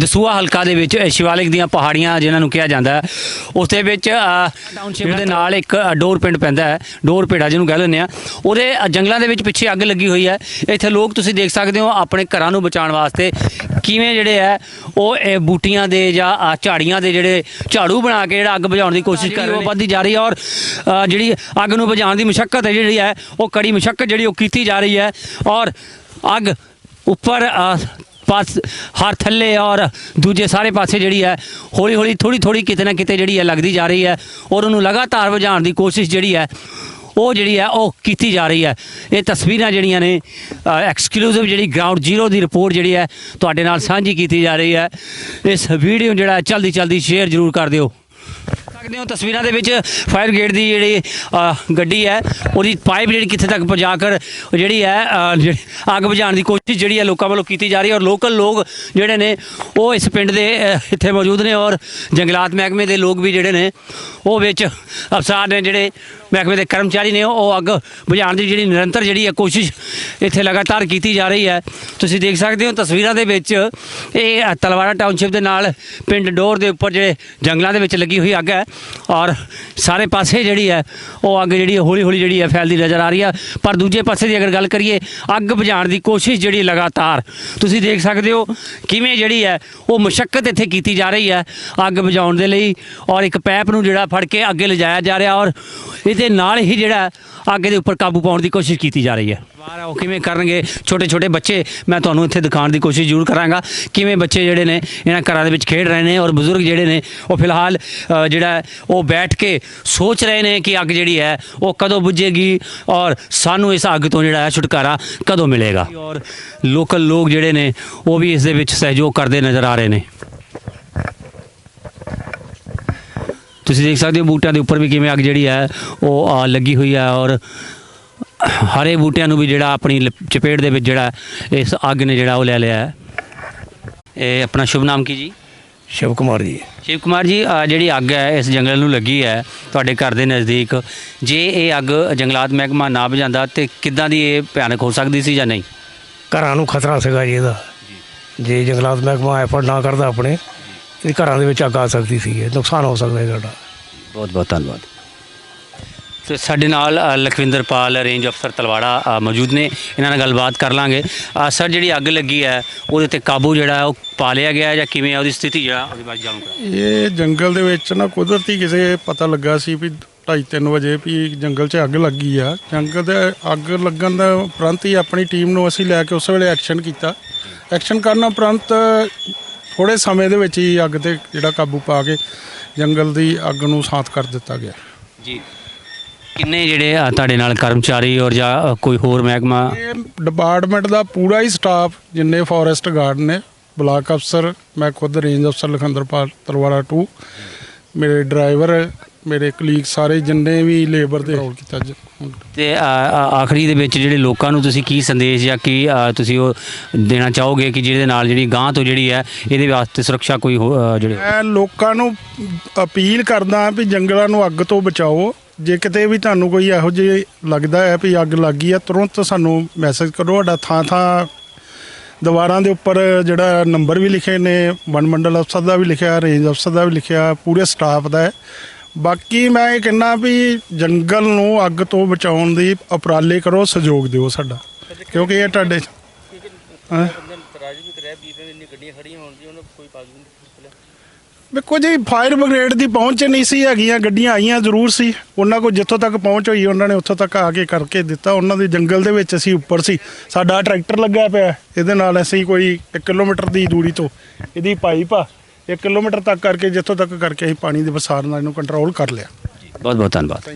ਦਸੂਆ ਹਲਕਾ ਦੇ ਵਿੱਚ ਸ਼ਿਵਾਲਿਕ ਦੀਆਂ ਪਹਾੜੀਆਂ ਜਿਨ੍ਹਾਂ ਨੂੰ ਕਿਹਾ ਜਾਂਦਾ ਹੈ ਉਸ ਦੇ ਵਿੱਚ ਟਾਊਨਸ਼ਿਪ ਦੇ ਨਾਲ ਇੱਕ ਡੋਰ ਪਿੰਡ ਪੈਂਦਾ ਹੈ ਡੋਰ ਪੇੜਾ ਜਿਹਨੂੰ ਕਹਿ ਲੈਂਦੇ ਆ। ਉਹਦੇ ਜੰਗਲਾਂ ਦੇ ਵਿੱਚ ਪਿੱਛੇ ਅੱਗ ਲੱਗੀ ਹੋਈ ਹੈ। ਇੱਥੇ ਲੋਕ ਤੁਸੀਂ ਦੇਖ ਸਕਦੇ ਹੋ ਆਪਣੇ ਘਰਾਂ ਨੂੰ ਬਚਾਉਣ ਵਾਸਤੇ ਕਿਵੇਂ ਜਿਹੜੇ ਹੈ ਉਹ ਇਹ ਬੂਟੀਆਂ ਦੇ ਜਾਂ ਝਾੜੀਆਂ ਦੇ ਜਿਹੜੇ ਝਾੜੂ ਬਣਾ ਕੇ ਜਿਹੜਾ ਅੱਗ ਬੁਝਾਉਣ ਦੀ ਕੋਸ਼ਿਸ਼ ਕਰ ਰਹੇ ਵੱਧਦੀ ਜਾ ਰਹੀ ਹੈ ਔਰ ਜਿਹੜੀ ਅੱਗ ਨੂੰ ਬੁਝਾਉਣ ਦੀ ਮੁਸ਼ਕਲ ਹੈ ਜਿਹੜੀ ਹੈ ਉਹ ਕੜੀ ਮੁਸ਼ਕਲ ਜਿਹੜੀ ਉਹ ਕੀਤੀ ਜਾ ਰਹੀ ਹੈ ਔਰ ਅੱਗ ਉੱਪਰ ਪਾਸ ਹਰ ਥੱਲੇ ਔਰ ਦੂਜੇ ਸਾਰੇ ਪਾਸੇ ਜਿਹੜੀ ਹੈ ਹੌਲੀ ਹੌਲੀ ਥੋੜੀ ਥੋੜੀ ਕਿਤੇ ਨਾ ਕਿਤੇ ਜਿਹੜੀ ਹੈ ਲੱਗਦੀ ਜਾ ਰਹੀ ਹੈ ਔਰ ਉਹਨੂੰ ਲਗਾਤਾਰ ਵਜਾਉਣ ਦੀ ਕੋਸ਼ਿਸ਼ ਜਿਹੜੀ ਹੈ, ਉਹ ਜਿਹੜੀ ਹੈ, ਉਹ ਕੀਤੀ ਜਾ ਰਹੀ ਹੈ। ਇਹ ਤਸਵੀਰਾਂ ਜਿਹੜੀਆਂ ਨੇ ਐਕਸਕਲੂਸਿਵ ਜਿਹੜੀ ਗਰਾਊਂਡ ਜ਼ੀਰੋ ਦੀ ਰਿਪੋਰਟ ਜਿਹੜੀ ਹੈ, ਤੁਹਾਡੇ ਨਾਲ ਸਾਂਝੀ ਕੀਤੀ ਜਾ ਰਹੀ ਹੈ। ਇਸ ਵੀਡੀਓ ਜਿਹੜਾ ਚਲਦੀ ਚਲਦੀ ਸ਼ੇਅਰ ਜ਼ਰੂਰ ਕਰ ਦਿਓ। ਸਕਦੇ ਹੋ? ਤਸਵੀਰਾਂ ਦੇ ਵਿੱਚ ਫਾਇਰ ਬ੍ਰਿਗੇਡ ਦੀ ਜਿਹੜੀ ਗੱਡੀ ਹੈ, ਉਹਦੀ ਪਾਈਪ ਜਿਹੜੀ ਕਿੱਥੇ ਤੱਕ ਪਹੁੰਚਾ ਕਰ ਜਿਹੜੀ ਹੈ ਅੱਗ ਬੁਝਾਉਣ ਦੀ ਕੋਸ਼ਿਸ਼ ਜਿਹੜੀ ਹੈ ਲੋਕਾਂ ਵੱਲੋਂ ਕੀਤੀ ਜਾ ਰਹੀ ਹੈ ਔਰ ਲੋਕਲ ਲੋਕ ਜਿਹੜੇ ਨੇ, ਉਹ ਇਸ ਪਿੰਡ ਦੇ ਇੱਥੇ ਮੌਜੂਦ ਨੇ ਔਰ ਜੰਗਲਾਤ ਮਹਿਕਮੇ ਦੇ ਲੋਕ ਵੀ ਜਿਹੜੇ ਨੇ, ਉਹ ਵਿੱਚ ਅਫਸਰ ਨੇ ਜਿਹੜੇ ਮਹਿਕਮੇ ਦੇ ਕਰਮਚਾਰੀ ਨੇ ਉਹ ਅੱਗ ਬੁਝਾਉਣ ਦੀ ਜਿਹੜੀ ਨਿਰੰਤਰ ਜਿਹੜੀ ਹੈ ਕੋਸ਼ਿਸ਼ ਇੱਥੇ ਲਗਾਤਾਰ ਕੀਤੀ ਜਾ ਰਹੀ ਹੈ। ਤੁਸੀਂ ਦੇਖ ਸਕਦੇ ਹੋ ਤਸਵੀਰਾਂ ਦੇ ਵਿੱਚ ਇਹ ਤਲਵਾੜਾ ਟਾਊਨਸ਼ਿਪ ਦੇ ਨਾਲ ਪਿੰਡ ਡੋਰ ਦੇ ਉੱਪਰ ਜਿਹੜੇ ਜੰਗਲਾਂ ਦੇ ਵਿੱਚ ਲੱਗੀ ਹੋਈ ਅੱਗ ਹੈ ਔਰ ਸਾਰੇ ਪਾਸੇ ਜਿਹੜੀ ਹੈ ਉਹ ਅੱਗ ਜਿਹੜੀ ਹੌਲੀ ਹੌਲੀ ਜਿਹੜੀ ਹੈ ਫੈਲਦੀ ਨਜ਼ਰ ਆ ਰਹੀ ਹੈ। ਪਰ ਦੂਜੇ ਪਾਸੇ ਦੀ ਅਗਰ ਗੱਲ ਕਰੀਏ, ਅੱਗ ਬੁਝਾਉਣ ਦੀ ਕੋਸ਼ਿਸ਼ ਜਿਹੜੀ ਲਗਾਤਾਰ, ਤੁਸੀਂ ਦੇਖ ਸਕਦੇ ਹੋ ਕਿਵੇਂ ਜਿਹੜੀ ਹੈ ਉਹ ਮੁਸ਼ਕਲ ਇੱਥੇ ਕੀਤੀ ਜਾ ਰਹੀ ਹੈ ਅੱਗ ਬੁਝਾਉਣ ਦੇ ਲਈ ਔਰ ਇੱਕ ਪੈਪ ਨੂੰ ਜਿਹੜਾ ਫੜ ਕੇ ਅੱਗੇ ਲਿਜਾਇਆ ਜਾ ਰਿਹਾ ਔਰ ਦੇ ਨਾਲ ਹੀ ਜਿਹੜਾ ਅੱਗੇ ਦੇ ਉੱਪਰ ਕਾਬੂ ਪਾਉਣ ਦੀ ਕੋਸ਼ਿਸ਼ ਕੀਤੀ ਜਾ ਰਹੀ ਹੈ। ਬਾਹਰ ਉਹ ਕਿਵੇਂ ਕਰਨਗੇ? ਛੋਟੇ ਛੋਟੇ ਬੱਚੇ, ਮੈਂ ਤੁਹਾਨੂੰ ਇੱਥੇ ਦਿਖਾਉਣ ਦੀ ਕੋਸ਼ਿਸ਼ ਜ਼ਰੂਰ ਕਰਾਂਗਾ। ਕਿਵੇਂ ਬੱਚੇ ਜਿਹੜੇ ਨੇ, ਇਹਨਾਂ ਘਰਾਂ ਦੇ ਵਿੱਚ ਖੇਡ ਰਹੇ ਨੇ ਔਰ ਬਜ਼ੁਰਗ ਜਿਹੜੇ ਨੇ, ਉਹ ਫਿਲਹਾਲ ਜਿਹੜਾ ਉਹ ਬੈਠ ਕੇ ਸੋਚ ਰਹੇ ਨੇ ਕਿ ਅੱਗ ਜਿਹੜੀ ਹੈ, ਉਹ ਕਦੋਂ ਬੁਝੇਗੀ ਔਰ ਸਾਨੂੰ ਇਸ ਅੱਗ ਤੋਂ ਜਿਹੜਾ ਹੈ ਛੁਟਕਾਰਾ ਕਦੋਂ ਮਿਲੇਗਾ। ਔਰ ਲੋਕਲ ਲੋਕ ਜਿਹੜੇ ਨੇ, ਉਹ ਵੀ ਇਸ ਦੇ ਵਿੱਚ ਸਹਿਯੋਗ ਕਰਦੇ ਨਜ਼ਰ ਆ ਰਹੇ ਨੇ। ਤੁਸੀਂ ਦੇਖ ਸਕਦੇ ਹੋ ਬੂਟਿਆਂ ਦੇ ਉੱਪਰ ਵੀ ਕਿਵੇਂ ਅੱਗ ਜਿਹੜੀ ਹੈ ਉਹ ਲੱਗੀ ਹੋਈ ਹੈ ਔਰ ਹਰੇ ਬੂਟਿਆਂ ਨੂੰ ਵੀ ਜਿਹੜਾ ਆਪਣੀ ਚਪੇਟ ਦੇ ਵਿੱਚ ਜਿਹੜਾ ਇਸ ਅੱਗ ਨੇ ਜਿਹੜਾ ਉਹ ਲੈ ਲਿਆ ਹੈ। ਇਹ ਆਪਣਾ ਸ਼ੁਭ ਨਾਮ ਕੀ ਜੀ? ਸ਼ਿਵ ਕੁਮਾਰ ਜੀ। ਸ਼ਿਵ ਕੁਮਾਰ ਜੀ ਜਿਹੜੀ ਅੱਗ ਹੈ ਇਸ ਜੰਗਲ ਨੂੰ ਲੱਗੀ ਹੈ ਤੁਹਾਡੇ ਘਰ ਦੇ ਨਜ਼ਦੀਕ। ਜੇ ਇਹ ਅੱਗ ਜੰਗਲਾਤ ਮਹਿਕਮਾ ਨਾ ਬੁਝਾਉਂਦਾ ਤੇ ਕਿੱਦਾਂ ਦੀ ਇਹ ਭਿਆਨਕ ਹੋ ਸਕਦੀ ਸੀ ਜਾਂ ਨਹੀਂ? ਘਰਾਂ ਨੂੰ ਖਤਰਾ ਸੀਗਾ ਜੀ ਇਹਦਾ। ਜੇ ਜੰਗਲਾਤ ਮਹਿਕਮਾ ਐਫਰਟ ਨਾ ਕਰਦਾ ਆਪਣੇ ਤੇ ਘਰਾਂ ਦੇ ਵਿੱਚ ਅੱਗ ਆ ਸਕਦੀ ਸੀ ਨੁਕਸਾਨ ਹੋ ਸਕਦਾ ਹੈ ਸਾਡਾ। ਬਹੁਤ ਬਹੁਤ ਧੰਨਵਾਦ। ਤੇ ਸਾਡੇ ਨਾਲ ਅ, ਲਖਵਿੰਦਰ ਪਾਲ ਰੇਂਜ ਅਫਸਰ ਤਲਵਾੜਾ ਅ, ਮੌਜੂਦ ਨੇ। ਇਹਨਾਂ ਨਾਲ ਗੱਲਬਾਤ ਕਰ ਲਾਂਗੇ। ਅ, ਸਰ ਜਿਹੜੀ ਅੱਗ ਲੱਗੀ ਹੈ ਉਹਦੇ ਤੇ ਕਾਬੂ ਜਿਹੜਾ ਹੈ ਉਹ ਪਾ ਲਿਆ ਗਿਆ ਹੈ ਜਾਂ ਕਿਵੇਂ ਹੈ? ਉਹਦੀ ਸਥਿਤੀ ਜਿਹੜਾ ਉਹਦੇ ਬਾਰੇ ਜਾਣੂ ਕਰਾ ਇਹ ਜੰਗਲ ਦੇ ਵਿੱਚ ਨਾ ਕੁਦਰਤੀ ਕਿਸੇ ਪਤਾ ਲੱਗਾ ਸੀ ਵੀ 2:30 ਵਜੇ ਵੀ ਜੰਗਲ 'ਚ ਅੱਗ ਲੱਗੀ ਆ। ਜੰਗਲ ਦੇ ਅੱਗ ਲੱਗਣ ਦਾ ਉਪਰੰਤ ਹੀ ਆਪਣੀ ਟੀਮ ਨੂੰ ਅਸੀਂ ਲੈ ਕੇ ਉਸ ਵੇਲੇ ਐਕਸ਼ਨ ਕੀਤਾ। ਐਕਸ਼ਨ ਕਰਨ ਉਪਰੰਤ ਥੋੜੇ ਸਮੇਂ ਦੇ ਵਿੱਚ ਹੀ ਅੱਗ ਤੇ ਜਿਹੜਾ ਕਾਬੂ ਪਾ ਕੇ ਜੰਗਲ ਦੀ ਅੱਗ ਨੂੰ ਸ਼ਾਂਤ ਕਰ ਦਿੱਤਾ ਗਿਆ। ਜੀ। ਕਿੰਨੇ ਜਿਹੜੇ ਅ, ਤੁਹਾਡੇ ਨਾਲ ਕਰਮਚਾਰੀ ਔਰ ਜਾਂ ਕੋਈ ਹੋਰ ਮਹਿਕਮਾ? ਇਹ ਡਿਪਾਰਟਮੈਂਟ ਦਾ ਪੂਰਾ ਹੀ ਸਟਾਫ ਜਿੰਨੇ ਫੋਰੈਸਟ ਗਾਰਡ ਨੇ ਬਲਾਕ ਅਫਸਰ ਮੈਂ ਖੁਦ ਰੇਂਜ ਅਫਸਰ ਲਖੰਦਰਪਾਲ ਤਲਵਾੜਾ 2 ਮੇਰੇ ਡਰਾਈਵਰ ਮੇਰੇ ਕਲੀਗ ਸਾਰੇ ਜਿੰਨੇ ਵੀ ਲੇਬਰ ਦੇ ਰੋਲ ਕੀਤਾ ਜ- ਤੇ ਆਖਰੀ ਦੇ ਵਿੱਚ ਜਿਹੜੇ ਲੋਕਾਂ ਨੂੰ ਤੁਸੀਂ ਕੀ ਸੰਦੇਸ਼ ਜਾਂ ਕੀ ਤੁਸੀਂ ਉਹ ਦੇਣਾ ਚਾਹੋਗੇ ਕਿ ਜਿਹਦੇ ਨਾਲ ਜਿਹੜੀ ਗਾਂ ਤੋਂ ਜਿਹੜੀ ਹੈ ਇਹਦੇ ਵਾਸਤੇ ਸੁਰੱਖਿਆ ਕੋਈ ਹੋ- ਅ, ਜਿਹੜੇ ਮੈਂ ਲੋਕਾਂ ਨੂੰ ਅਪੀਲ ਕਰਦਾ ਵੀ ਜੰਗਲਾਂ ਨੂੰ ਅੱਗ ਤੋਂ ਬਚਾਓ। ਜੇ ਕਿਤੇ ਵੀ ਤੁਹਾਨੂੰ ਕੋਈ ਇਹੋ ਜਿਹੀ ਲੱਗਦਾ ਹੈ ਵੀ ਅੱਗ ਲੱਗੀ ਆ ਤੁਰੰਤ ਸਾਨੂੰ ਮੈਸੇਜ ਕਰੋ। ਸਾਡਾ ਥਾਂ ਥਾਂ ਦੀਵਾਰਾਂ ਦੇ ਉੱਪਰ ਜਿਹੜਾ ਨੰਬਰ ਵੀ ਲਿਖੇ ਨੇ ਵਨ ਮੰਡਲ ਅਫਸਰ ਦਾ ਵੀ ਲਿਖਿਆ ਰੇਂਜ ਅਫਸਰ ਦਾ ਵੀ ਲਿਖਿਆ ਪੂਰੇ ਸਟਾਫ ਦਾ ਹੈ। ਬਾਕੀ ਮੈਂ ਇਹ ਕਹਿੰਦਾ ਵੀ ਜੰਗਲ ਨੂੰ ਅੱਗ ਤੋਂ ਬਚਾਉਣ ਦੀ ਉਪਰਾਲੇ ਕਰੋ, ਸਹਿਯੋਗ ਦਿਓ ਸਾਡਾ। ਕਿਉਂਕਿ ਇਹ ਤੁਹਾਡੇ ਹੈਂ? ਵੇਖੋ ਜੀ ਫਾਇਰ ਬ੍ਰਿਗੇਡ ਦੀ ਪਹੁੰਚ ਨਹੀਂ ਸੀ, ਹੈਗੀਆਂ ਗੱਡੀਆਂ ਆਈਆਂ ਜ਼ਰੂਰ ਸੀ। ਉਹਨਾਂ ਕੋਲ ਜਿੱਥੋਂ ਤੱਕ ਪਹੁੰਚ ਹੋਈ, ਉਹਨਾਂ ਨੇ ਉੱਥੋਂ ਤੱਕ ਆ ਕੇ ਕਰਕੇ ਦਿੱਤਾ। ਉਹਨਾਂ ਦੇ ਜੰਗਲ ਦੇ ਵਿੱਚ ਅਸੀਂ ਉੱਪਰ ਸੀ। ਸਾਡਾ ਟਰੈਕਟਰ ਲੱਗਾ ਪਿਆ। ਇਹਦੇ ਨਾਲ ਅਸੀਂ ਕੋਈ 1 ਕਿਲੋਮੀਟਰ ਦੀ ਦੂਰੀ ਤੋਂ ਇਹਦੀ ਪਾਈਪ ਆ। 1 ਕਿਲੋਮੀਟਰ ਤੱਕ ਕਰਕੇ ਜਿੱਥੋਂ ਤੱਕ ਕਰਕੇ ਅਸੀਂ ਪਾਣੀ ਦੇ ਵਸਾਰ ਨਾਲ ਇਹਨੂੰ ਕੰਟਰੋਲ ਕਰ ਲਿਆ। ਬਹੁਤ ਬਹੁਤ ਧੰਨਵਾਦ।